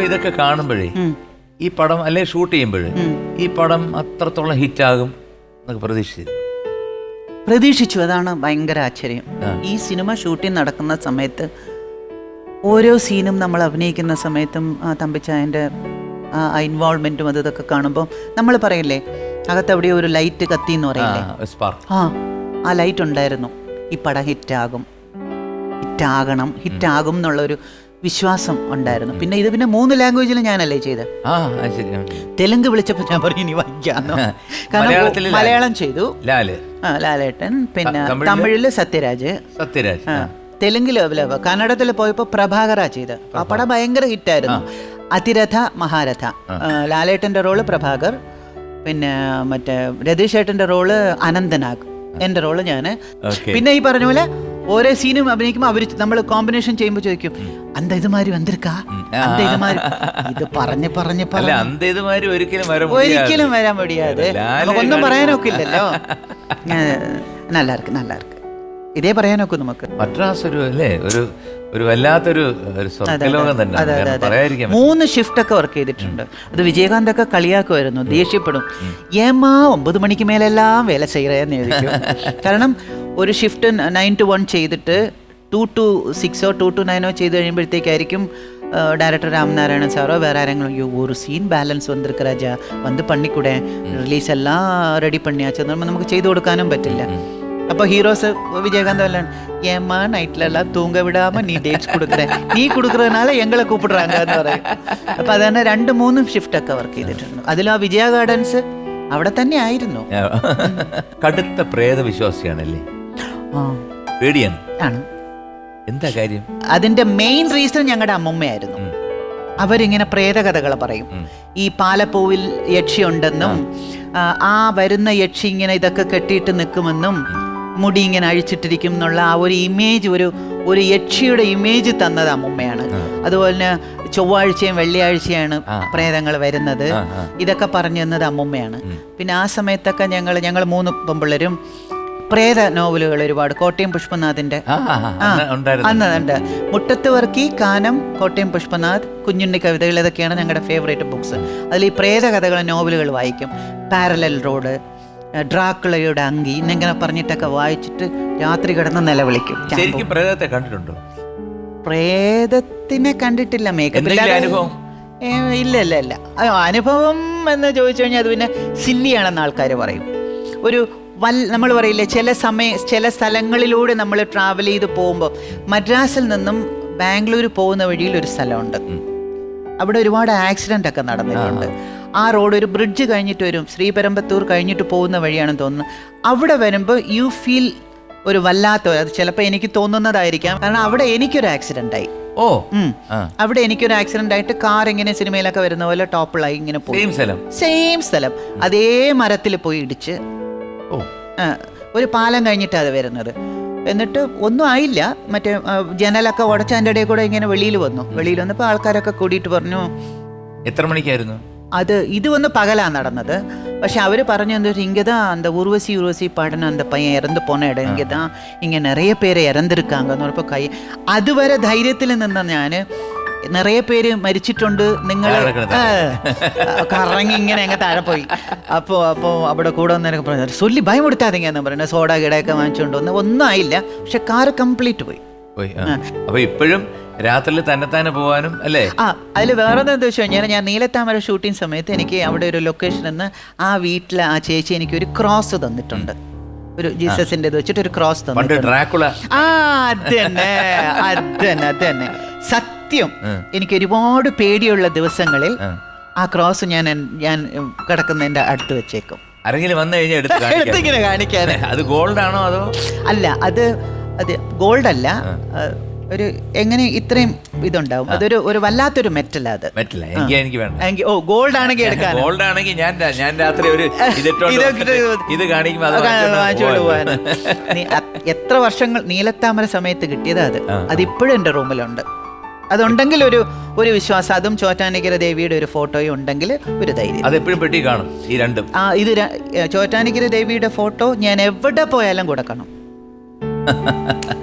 ഇപ്പൊ ഇതൊക്കെ കാണുമ്പോഴേ ഈ പടം അല്ലെ ഷൂട്ട് ചെയ്യുമ്പോഴേ ഈ പടം അത്രത്തോളം ഹിറ്റ് ആകും എന്നൊക്കെ പ്രതീക്ഷിച്ചു പ്രതീക്ഷിച്ചു. അതാണ് ഭയങ്കര ആശ്ചര്യം. ഈ സിനിമ ഷൂട്ടിംഗ് നടക്കുന്ന സമയത്ത് ഓരോ സീനും നമ്മൾ അഭിനയിക്കുന്ന സമയത്തും ആ തമ്പിച്ചായന്റെ ആ ഇൻവോൾവ്മെന്റും അത് ഇതൊക്കെ കാണുമ്പോൾ നമ്മൾ പറയില്ലേ അകത്ത് അവിടെ ഒരു ലൈറ്റ് കത്തി എന്ന് പറയില്ലേ? ആ ആ ലൈറ്റ് ഉണ്ടായിരുന്നു. ഈ പടം ഹിറ്റാകും ഹിറ്റാകണം ഹിറ്റാകും എന്നുള്ളൊരു വിശ്വാസം ഉണ്ടായിരുന്നു. പിന്നെ ഇത് പിന്നെ മൂന്ന് ലാംഗ്വേജിൽ ഞാനല്ലേ ചെയ്ത്. തെലുങ്ക് വിളിച്ചപ്പോൾ ഞാൻ പറഞ്ഞു ഇനി വായിക്കാന്ന്. കാരണം മലയാളം ചെയ്തു. ആ, ലാലേട്ടൻ പിന്നെ തമിഴിൽ? സത്യരാജ്. സത്യരാജ്. തെലുങ്കിൽ കന്നഡത്തിൽ പോയപ്പോൾ പ്രഭാകര ചെയ്ത് ആ പടം ഭയങ്കര ഹിറ്റായിരുന്നു. അതിരഥ മഹാരഥ. ലാലേട്ടന്റെ റോൾ പ്രഭാകർ പിന്നെ മറ്റേ രതീഷ് ഏട്ടന്റെ റോൾ അനന്തനാഗ്. എന്റെ റോൾ ഞാൻ. പിന്നെ ഈ പറഞ്ഞ പോലെ ഓരോ സീനും അഭിനയിക്കുമ്പോൾ അവർ നമ്മൾ കോമ്പിനേഷൻ ചെയ്യുമ്പോൾ ചോദിക്കും അന്ത ഇതുമാരും എന്തിരിക്കാ അന്ത ഇതുമാരും ഇത് പറഞ്ഞ് പറഞ്ഞ് അല്ല അന്തേതുമാരും ഒരിക്കലും വരാൻ ഒരിക്കലും വരാൻ മുടിയാതെ. നമുക്കൊന്നും പറയാനൊക്കില്ലല്ലോ. നല്ലാർക്ക് നല്ലാർക്ക് ഇതേ പറയാനൊക്കെ നമുക്ക്. മദ്രാസ് ഒരു അല്ലേ? ഒരു ഒരു വല്ലാത്തൊരു തന്നെ മൂന്ന് ഷിഫ്റ്റ് ഒക്കെ വർക്ക് ചെയ്തിട്ടുണ്ട്. അത് വിജയകാന്ത് ഒക്കെ കളിയാക്കുമായിരുന്നു ദേഷ്യപ്പെടും. ഏമാ ഒമ്പത് മണിക്ക് മേലെല്ലാം വേല ചെയ്യറേന്ന് എഴുതിക്കും. കാരണം ഒരു ഷിഫ്റ്റ് നയൻ ടു വൺ ചെയ്തിട്ട് ടു ടു സിക്സോ ടു ടു നയനോ ചെയ്ത് കഴിയുമ്പോഴത്തേക്കായിരിക്കും ഡയറക്ടർ ராமநாராயணன் സാറോ വേറെ ആരെങ്കിലും ஐயோ ഒരു സീൻ ബാലൻസ് வந்திருக்கு രാജാ. വന്ന് പണിക്കൂടെ. റിലീസ് എല്ലാം റെഡി പണിയാച്ചു നമുക്ക് ചെയ്തു കൊടുക്കാനും പറ്റില്ല. അപ്പോൾ ഹീറോസ് விஜயகாந்த் எல்லாம் ஏம்மா நைட்ல எல்லாம் தூங்க விடாம நீ டேட்ஸ் கொடுக்குற நீ கொடுக்குறதுனால எங்களை கூப்பிடுறாங்கன்னு പറയും അപ്പോൾ അതന്നെ രണ്ട് മൂന്നും ഷിഫ്റ്റ് ഒക്കെ വർക്ക് ചെയ്തിട്ടുണ്ട് അതിലും ആ വിജയ ഗാർഡൻസ് അവിടെ തന്നെ ആയിരുന്നു കടുത്ത പ്രേത വിശ്വാസിയാണല്ലേ ആ, പേടിയാണ് ആണ് എന്താ കാര്യം അതിന്റെ മെയിൻ റീസൺ ഞങ്ങളുടെ അമ്മൂമ്മയായിരുന്നു ഉം. അവരിങ്ങനെ പ്രേതകഥകൾ പറയും ഉം. ഈ പാലപ്പൂവിൽ യക്ഷി ഉണ്ടെന്നും ആ, ആ വരുന്ന യക്ഷി ഇങ്ങനെ ഇതൊക്കെ കെട്ടിയിട്ട് നിൽക്കുമെന്നും മുടി ഇങ്ങനെ അഴിച്ചിട്ടിരിക്കും എന്നുള്ള ആ ഒരു ഇമേജ് ഒരു ഒരു യക്ഷിയുടെ ഇമേജ് തന്നത് അമ്മുമ്മയാണ്. അതുപോലെ തന്നെ ചൊവ്വാഴ്ചയും വെള്ളിയാഴ്ചയാണ് പ്രേതങ്ങൾ വരുന്നത്. ഇതൊക്കെ പറഞ്ഞു തന്നത് അമ്മുമ്മയാണ്. പിന്നെ ആ സമയത്തൊക്കെ ഞങ്ങൾ ഞങ്ങൾ മൂന്ന് പെമ്പിള്ളരും പ്രേത നോവലുകൾ ഒരുപാട് കോട്ടയം പുഷ്പനാഥിന്റെ അന്നതുണ്ട് മുട്ടത്ത് വർക്കി കാനം കോട്ടയം പുഷ്പനാഥ് കുഞ്ഞുണ്ണി കവിതകൾ ഇതൊക്കെയാണ് ഞങ്ങളുടെ ഫേവറേറ്റ് ബുക്സ് അതിൽ ഈ പ്രേത കഥകൾ നോവലുകൾ വായിക്കും. പാരലൽ റോഡ് ഡ്രാക്കുളയുടെ അങ്കി എന്നിങ്ങനെ പറഞ്ഞിട്ടൊക്കെ വായിച്ചിട്ട് രാത്രി കിടന്ന് നിലവിളിക്കും. ശരിക്കും പ്രേതത്തെ കണ്ടിട്ടുണ്ടോ? പ്രേതത്തിനെ കണ്ടിട്ടില്ല മേക്കപ്പ് അനുഭവം? ഇല്ല ഇല്ല ഇല്ല. അനുഭവം എന്ന് ചോദിച്ചു കഴിഞ്ഞാൽ അത് പിന്നെ സില്ലിയാണെന്ന് ആൾക്കാർ പറയും. ഒരു വൽ നമ്മൾ പറയില്ലേ ചില സമയ ചില സ്ഥലങ്ങളിലൂടെ നമ്മൾ ട്രാവൽ ചെയ്ത് പോകുമ്പോൾ മദ്രാസിൽ നിന്നും ബാംഗ്ലൂർ പോകുന്ന വഴിയിൽ ഒരു സ്ഥലമുണ്ട്. അവിടെ ഒരുപാട് ആക്സിഡന്റ് ഒക്കെ നടന്നിട്ടുണ്ട്. ആ റോഡ് ഒരു ബ്രിഡ്ജ് കഴിഞ്ഞിട്ട് വരും. ശ്രീപെരമ്പത്തൂർ കഴിഞ്ഞിട്ട് പോകുന്ന വഴിയാണെന്ന് തോന്നുന്നത് അവിടെ വരുമ്പോൾ യു ഫീൽ ഒരു വല്ലാത്ത അത് ചിലപ്പോൾ എനിക്ക് തോന്നുന്നതായിരിക്കാം. കാരണം അവിടെ എനിക്കൊരു ആക്സിഡന്റ് ആയി. ഓ. അവിടെ എനിക്കൊരു ആക്സിഡന്റ് ആയിട്ട് കാർ ഇങ്ങനെ സിനിമയിലൊക്കെ വരുന്ന പോലെ ടോപ്പിളായി ഇങ്ങനെ പോയി. സെയിം സ്ഥലം. അതേ മരത്തിൽ പോയി ഇടിച്ച്. ഓ. ഒരു പാലം കഴിഞ്ഞിട്ടാണ് അത് വരുന്നത്. എന്നിട്ട് ഒന്നും ആയില്ല. മറ്റേ ജനലൊക്കെ ഉടച്ച അതിന്റെ ഇടയിൽ കൂടെ ഇങ്ങനെ വെളിയിൽ വന്നു. വെളിയിൽ വന്നപ്പോൾ ആൾക്കാരൊക്കെ കൂടിയിട്ട് പറഞ്ഞു എത്ര മണിക്കായിരുന്നു? അത് ഇത് വന്ന് പകലാണ് നടന്നത്. പക്ഷെ അവർ പറഞ്ഞു എന്താ இங்கே தான் அந்த ഉർവശി ஊர்வசி பாடின அந்த பையன் இறந்து போன ഇടം ഇങ്ങനെ தான் ഇങ്ങനെ நிறைய പേര് ഇറന്നിരിക്കാങ്കെന്ന് പറഞ്ഞപ്പോൾ കൈ അതുവരെ ധൈര്യത്തിൽ നിന്ന ഞാൻ നിറയെ പേര് മരിച്ചിട്ടുണ്ട് നിങ്ങൾ കറങ്ങി ഇങ്ങനെ അങ്ങ് താഴെ പോയി. അപ്പോൾ അപ്പോൾ അവിടെ കൂടെ വന്നതിനൊക്കെ പറഞ്ഞു സൊല്ലി ഭയം കൊടുത്താതെങ്ങനെയാന്ന് പറയുന്നത് സോഡ കിടയൊക്കെ വാങ്ങിച്ചുകൊണ്ട് വന്ന് ഒന്നും ആയില്ല പക്ഷെ കാറ് കംപ്ലീറ്റ് പോയി. അപ്പൊ ഇപ്പോഴും രാത്രിയിൽ തന്നെ പോവാനും അല്ലേ? ആ അതിൽ വേറെ എന്താ വെച്ച് കഴിഞ്ഞാൽ ഞാൻ നീലത്താമര ഷൂട്ടിംഗ് സമയത്ത് എനിക്ക് അവിടെ ഒരു ലൊക്കേഷൻ നിന്ന് ആ വീട്ടിലെ ആ ചേച്ചി എനിക്ക് ഒരു ക്രോസ് തന്നിട്ടുണ്ട്. ഒരു ജീസസിന്റെ വെച്ചിട്ട് ഒരു ക്രോസ് പണ്ട് തന്നിട്ടുണ്ട്. ഡ്രാക്കുള. ആ അത് തന്നെ അത് തന്നെ അത് തന്നെ. സത്യം എനിക്ക് ഒരുപാട് പേടിയുള്ള ദിവസങ്ങളിൽ ആ. ക്രോസ് ഞാൻ എൻ- ഞാൻ കിടക്കുന്ന കിടക്കുന്നതിന്റെ അടുത്ത് വെച്ചേക്കും. ആരെങ്കിലും വന്നു കഴിഞ്ഞാൽ എടുത്ത് കാണിക്കാം എടുത്തിങ്ങനെ അത് ഗോൾഡ് ആണോ അതോ? അല്ല അത് അത് ഗോൾഡ് അല്ല. ആ, ഒരു എങ്ങനെ ഇത്രയും ഇതുണ്ടാവും? അതൊരു ഒരു വല്ലാത്തൊരു മെറ്റൽ അത്. പറ്റില്ല എനിക്ക് എനിക്ക് വേണ്ട. ഓ ഗോൾഡ് ആണെങ്കിൽ എടുക്കാൻ ഗോൾഡ് ആണെങ്കിൽ ഞാൻ ഞാൻ രാത്രി ഒരു ഇത്. നീ എത്ര വർഷങ്ങൾ നീലത്താമര സമയത്ത് കിട്ടിയതാ അത്. അതിപ്പോഴും എന്റെ റൂമിലുണ്ട്. അതുണ്ടെങ്കിൽ ഒരു ഒരു വിശ്വാസം അതും ചോറ്റാനിക്കര ദേവിയുടെ ഒരു ഫോട്ടോയും ഉണ്ടെങ്കിൽ ഒരു ധൈര്യം. അത് എപ്പോഴും പെട്ടി കാണും ഈ രണ്ടും. ആ ഇത് ചോറ്റാനിക്കര ദേവിയുടെ ഫോട്ടോ ഞാൻ എവിടെ പോയാലും കൊടുക്കണം.